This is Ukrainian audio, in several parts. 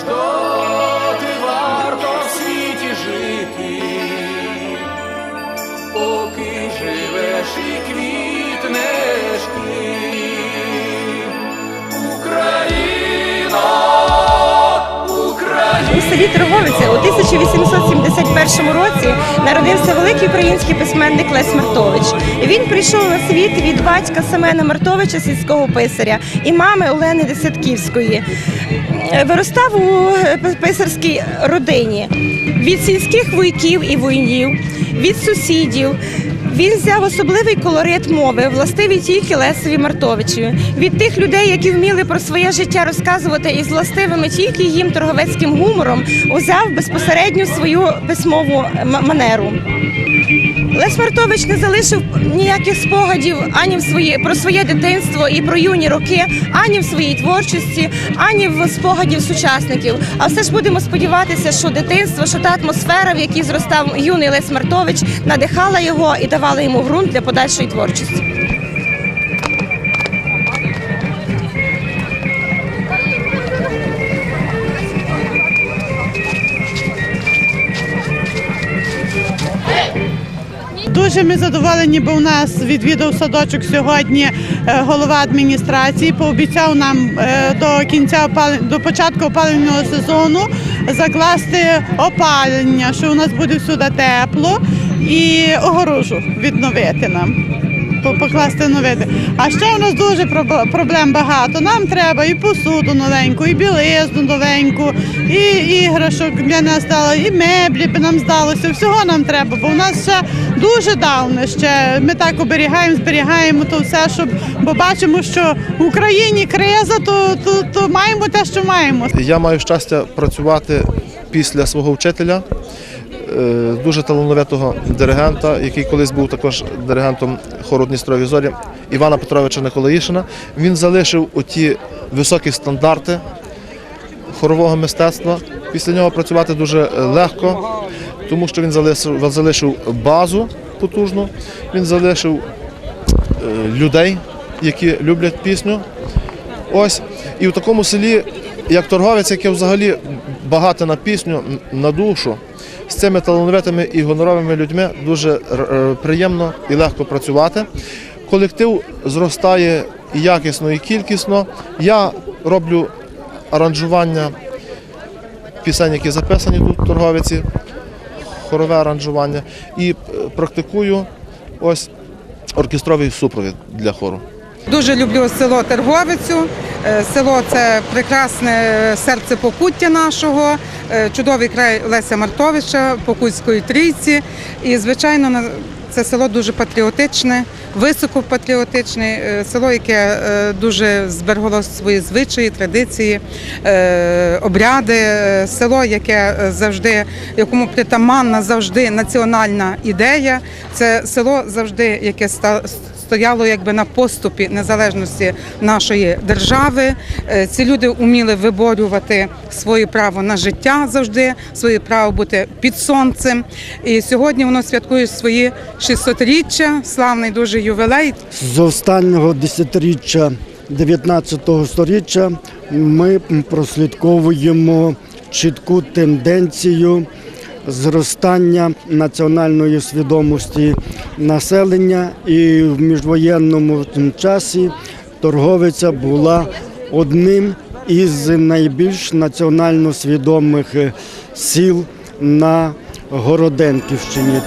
лиш селі Торговиця у 1871 році народився великий український письменник Лесь Мартович. Він прийшов на світ від батька Семена Мартовича, сільського писаря, і мами Олени Десятківської. Е, Виростав у е, писарській родині від сільських вояків і воїнів, від сусідів. Він взяв особливий колорит мови, властивий тільки Лесові Мартовичеві. від тих людей, які вміли про своє життя розказувати із властивими тільки їм торговецьким гумором, узяв безпосередню свою письмову манеру. Лесь Мартович не залишив ніяких спогадів ані в свої про своє дитинство і про юні роки, ані в своїй творчості, ані в спогадів сучасників. А все ж будемо сподіватися, що дитинство, що та атмосфера, в якій зростав юний Лесь Мартович, надихала його і давала йому ґрунт для подальшої творчості. Дуже ми задоволені, бо у нас відвідав садочок сьогодні е, голова адміністрації. Пообіцяв нам е, до кінця до початку опалювального сезону закласти опалення, що у нас буде всюди тепло, і огорожу відновити нам. По- Покласти новити. А ще у нас дуже проб- проблем багато. Нам треба і посуду новеньку, і білизну новеньку, і іграшок для нас стало, і меблі би нам здалося. Всього нам треба, бо у нас ще дуже давно ще. Ми так оберігаємо, зберігаємо то все, щоб бо бачимо, що в Україні криза, то, то, то маємо те, що маємо. Я маю щастя працювати після свого вчителя, дуже талановитого диригента, який колись був також диригентом хору Дністрові зорі Івана Петровича Николаїшина. Він залишив оті високі стандарти хорового мистецтва. Після нього працювати дуже е, легко, тому що він залишив, залишив базу потужну, він залишив е, людей, які люблять пісню. Ось. І в такому селі, як торговець, яке взагалі багате на пісню, на душу, з цими талановитими і гоноровими людьми дуже е, приємно і легко працювати. Колектив зростає і якісно, і кількісно. Я роблю аранжування пісень, які записані тут в торговиці, хорове аранжування, і е, практикую ось оркестровий супровід для хору. Дуже люблю село Терговицю. Е, Село це прекрасне серце покуття нашого, чудовий край Леся Мартовича, Покутської трійці. І, звичайно, це село дуже патріотичне, високопатріотичне, е, село, яке е, дуже зберегло свої звичаї, традиції, е, обряди. Е, Село, яке е, завжди, якому притаманна завжди національна ідея. Це село завжди, яке ста- стояло якби на поступі незалежності нашої держави. Е, Ці люди вміли виборювати своє право на життя завжди, своє право бути під сонцем. І сьогодні воно святкує свої 600-річчя, славний дуже ювілей. з останнього десятиріччя 19 століття ми прослідковуємо чітку тенденцію зростання національної свідомості населення, і в міжвоєнному часі торговиця була одним із найбільш національно свідомих е, сіл на Городенківщині.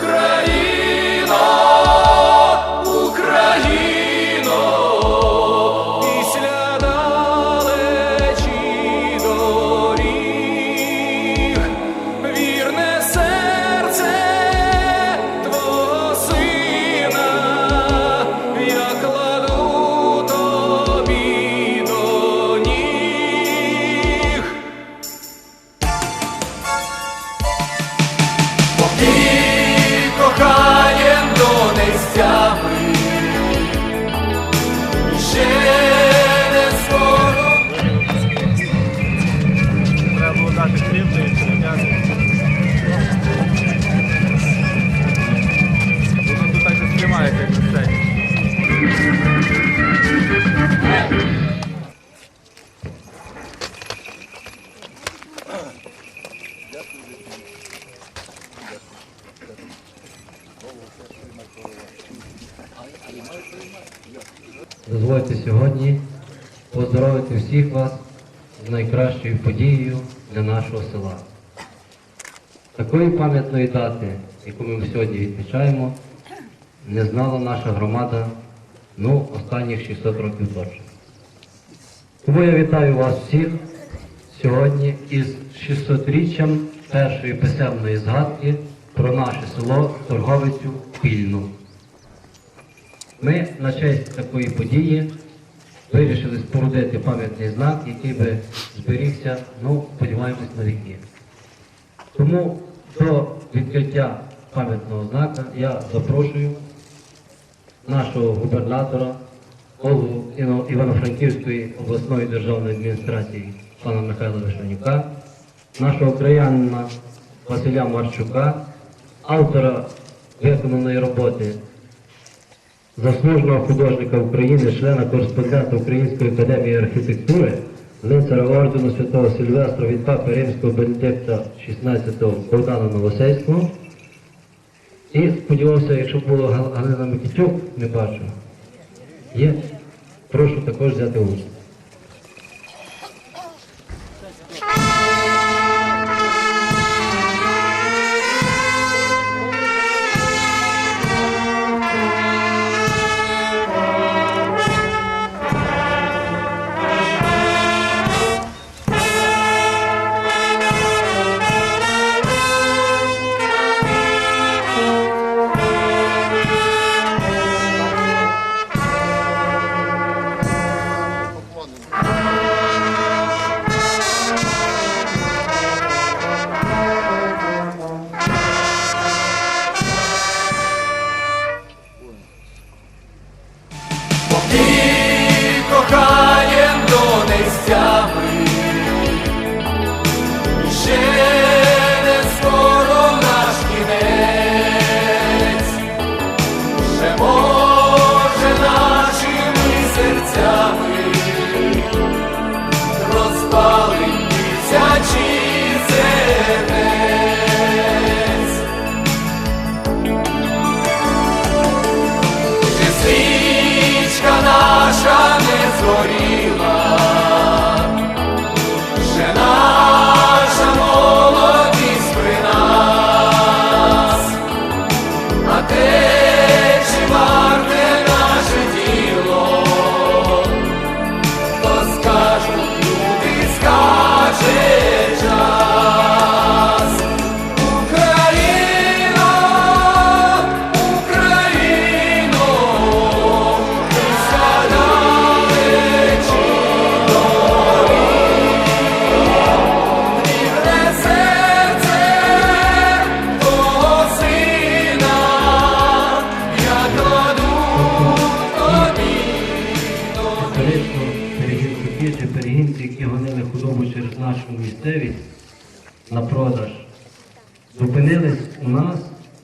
Поздоровити всіх вас з найкращою подією для нашого села. Такої пам'ятної дати, яку ми сьогодні відмічаємо, не знала наша громада ну, останніх 600 років точно. Тому я вітаю вас всіх сьогодні із 600-річчям першої писемної згадки про наше село Торговицю Пільну. Ми на честь такої події вирішили спорудити пам'ятний знак, який би зберігся, ну, сподіваємось, на віки. Тому до відкриття пам'ятного знака я запрошую нашого губернатора, голову Івано-Франківської обласної державної адміністрації пана Михайла Вишенюка, нашого краянина Василя Марчука, автора виконаної роботи заслуженого художника України, члена кореспондента Української академії архітектури, лицаря ордену Святого Сильвестра від папи Римського Бенедикта 16-го Богдана Новосельського. І сподівався, якщо було Галина Микитюк, не бачу. Є. Прошу також взяти участь.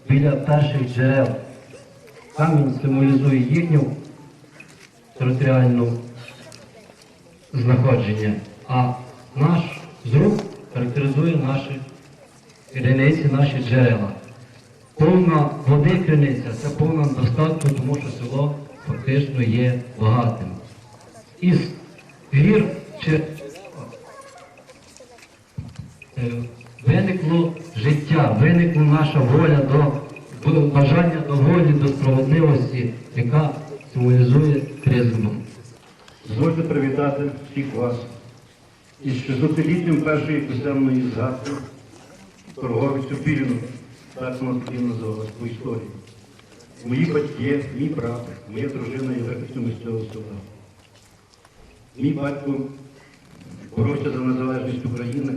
Біля перших джерел. Камінь символізує їхню територіальну знаходження, а наш зруб характеризує наші криниці, наші джерела. Повна води криниця це повна достатку, тому що село фактично є багатим. Із гір чи е, виникло життя, виникла наша воля до бажання до волі, до справедливості, яка символізує тризму. Дозвольте привітати всіх вас із 600-літтям першої писемної згадки торговицю Піліну, так вона тоді називалась по історії. Мої батьки, мій брат, моя дружина є вихідцями з цього села. Мій батько боровся за незалежність України,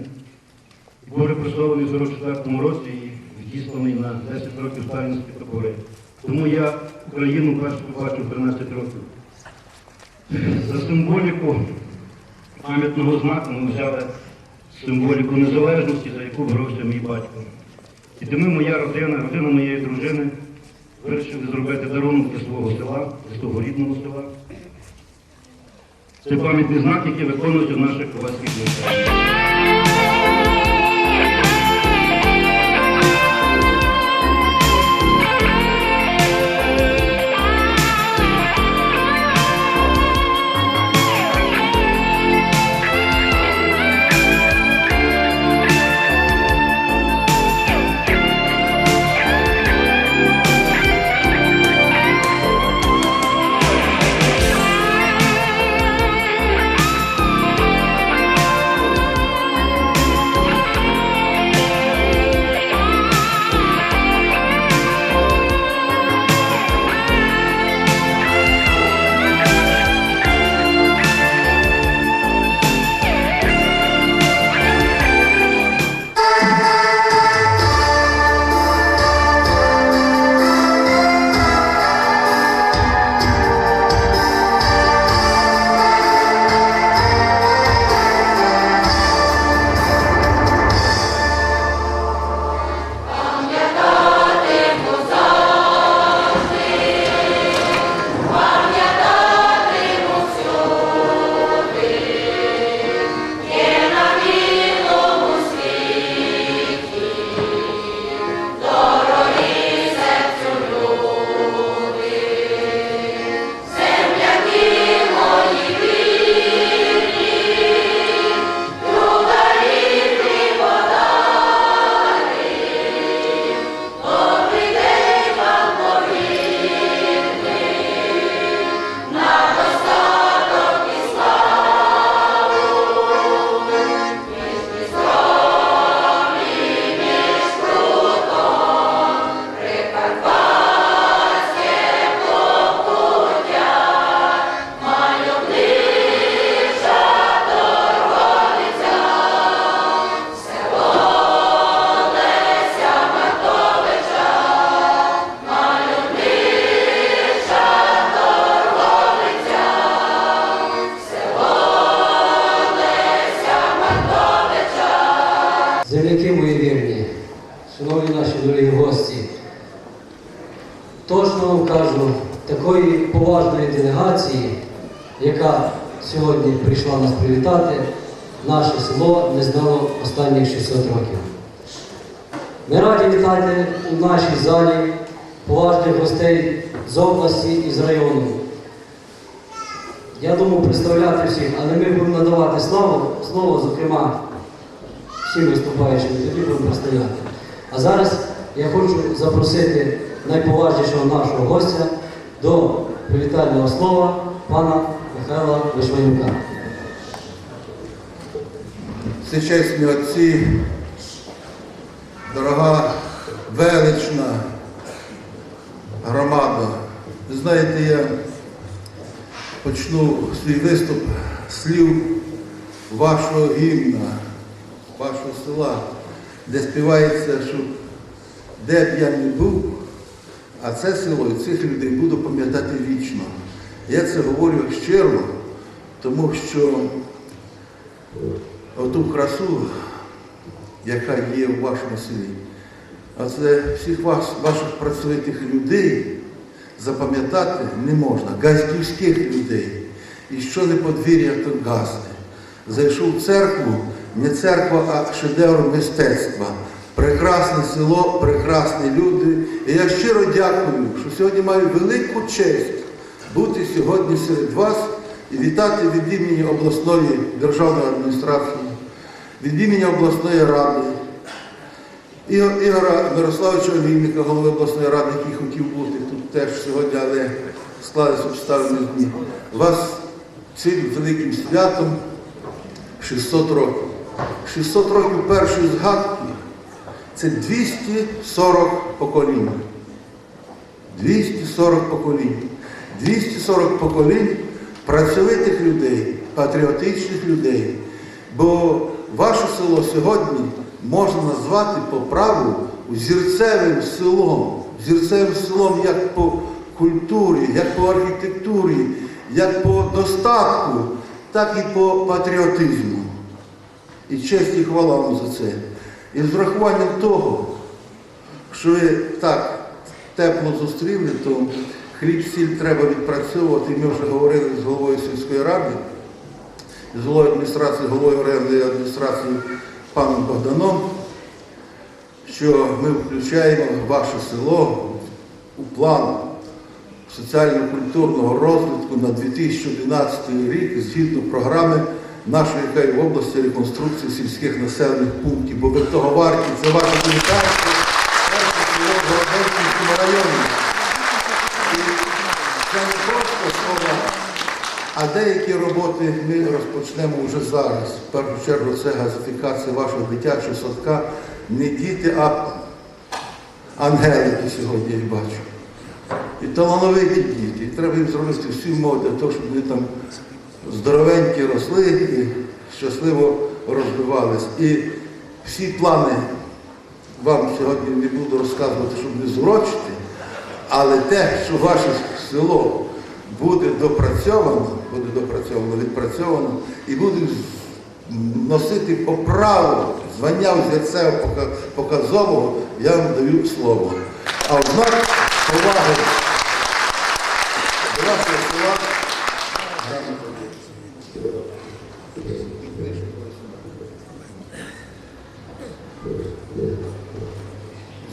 був репресований в 44-му році і відісланий на 10 років сталінські табори. Тому я Україну першу побачив 13 років. За символіку пам'ятного знаку ми взяли символіку незалежності, за яку боровся мій батько. І тому моя родина, родина моєї дружини, вирішили зробити дарунок для свого села, для свого рідного села. Це пам'ятний знак, який виконується в наших ковальських місцях. Привітати, наше село не знало останніх 600 років. Ми раді вітати у нашій залі поважних гостей з області і з району. Я думаю представляти всіх, але ми будемо надавати слово, слово, зокрема, всім виступаючим, тоді будемо представляти. А зараз я хочу запросити найповажнішого нашого гостя до привітального слова пана Михайла Вишванюка. Всечесні отці, дорога велична громада. Ви знаєте, я почну свій виступ слів вашого гімна, вашого села, де співається, що де б я не був, а це село і цих людей буду пам'ятати вічно. Я це говорю щиро, тому що оту красу, яка є в вашому селі, а це всіх вас, ваших працьовитих людей запам'ятати не можна, газдівських людей. І що не подвір'я, то гасне. Зайшов в церкву, не церква, а шедевр мистецтва. Прекрасне село, прекрасні люди. І я щиро дякую, що сьогодні маю велику честь бути сьогодні серед вас і вітати від імені обласної державної адміністрації, від імені обласної ради, Ігора Мирославовича Олійника, голови обласної ради, який хотів бути тут теж сьогодні, але склалися обставини дні. Вас цим великим святом 600 років. 600 років першої згадки це 240 поколінь. 240 поколінь. 240 поколінь працьовитих людей, патріотичних людей. Бо ваше село сьогодні можна назвати по праву зірцевим селом. Зірцевим селом як по культурі, як по архітектурі, як по достатку, так і по патріотизму. І честь і хвала вам за це. І з врахуванням того, що ви так тепло зустріли, то хліб сіль треба відпрацьовувати. Ми вже говорили з головою сільської ради, з головою адміністрації, головою районної адміністрації паном Богданом, що ми включаємо ваше село у план соціально-культурного розвитку на 2011 рік згідно програми нашої в області реконструкції сільських населених пунктів, бо ви того варті, це ваша комунікація, перше село в Городенківському а деякі роботи ми розпочнемо вже зараз. В першу чергу це газифікація вашого дитячого садка. Не діти, а ангелики сьогодні я бачу. І талановиті діти. І треба їм зробити всі умови для того, щоб вони там здоровенькі росли і щасливо розвивались. І всі плани вам сьогодні не буду розказувати, щоб не зурочити, але те, що ваше село буде допрацьовано, буде допрацьовано, відпрацьовано. І буде носити по праву звання пока- показового, я вам даю слово. А в знак поваги. До вашого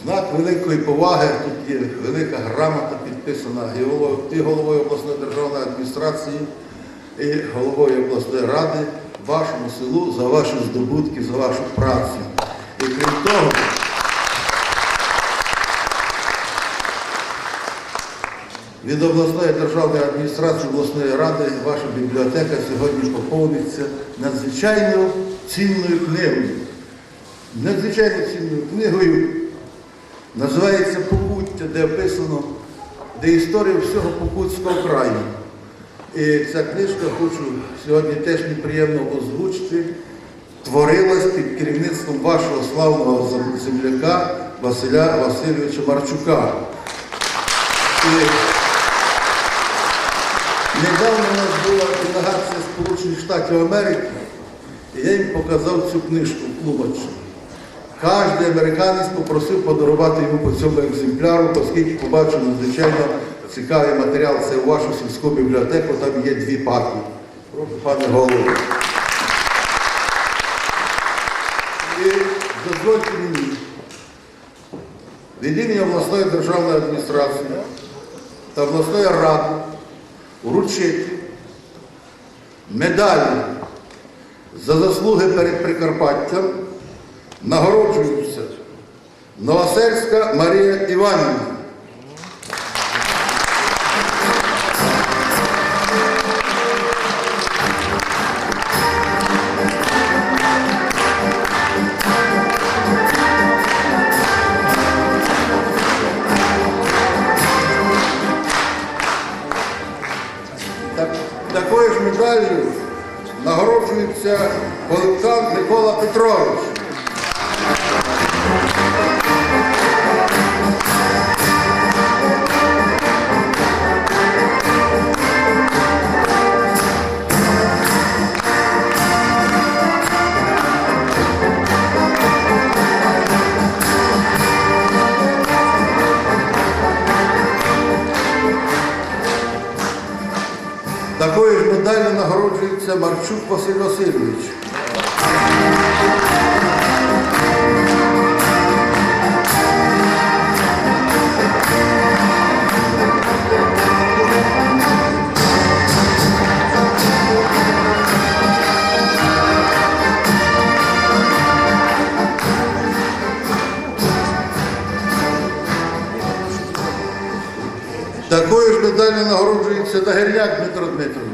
Знак великої поваги, тут є велика грамота підписана і головою обласної державної адміністрації, і головою обласної ради вашому селу за ваші здобутки, за вашу працю. І крім того, від обласної державної адміністрації обласної ради ваша бібліотека сьогодні поповниться надзвичайно цінною книгою. Надзвичайно цінною книгою називається Покуття, де описано, де історія всього Покутського краю. І ця книжка, хочу сьогодні теж неприємно озвучити, творилась під керівництвом вашого славного земляка Василя Васильовича Марчука. І недавно у нас була делегація Сполучених Штатів Америки, і я їм показав цю книжку в Кожен американець попросив подарувати йому по цьому екземпляру, оскільки побачив надзвичайно цікавий матеріал. Це у вашу сільську бібліотеку, там є дві папки. Прошу, пане голово. І дозвольте мені від імені обласної державної адміністрації та обласної ради вручити медалі за заслуги перед Прикарпаттям нагороджуються Новосельська Марія Іванівна. Нагороджується Голубкан Микола Петрович. Марчук Василь Васильович. Такою ж медаллю нагороджується Дагерняк Дмитро Дмитрович.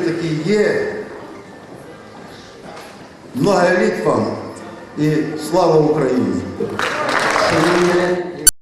Такі є. Много літ і слава Україні!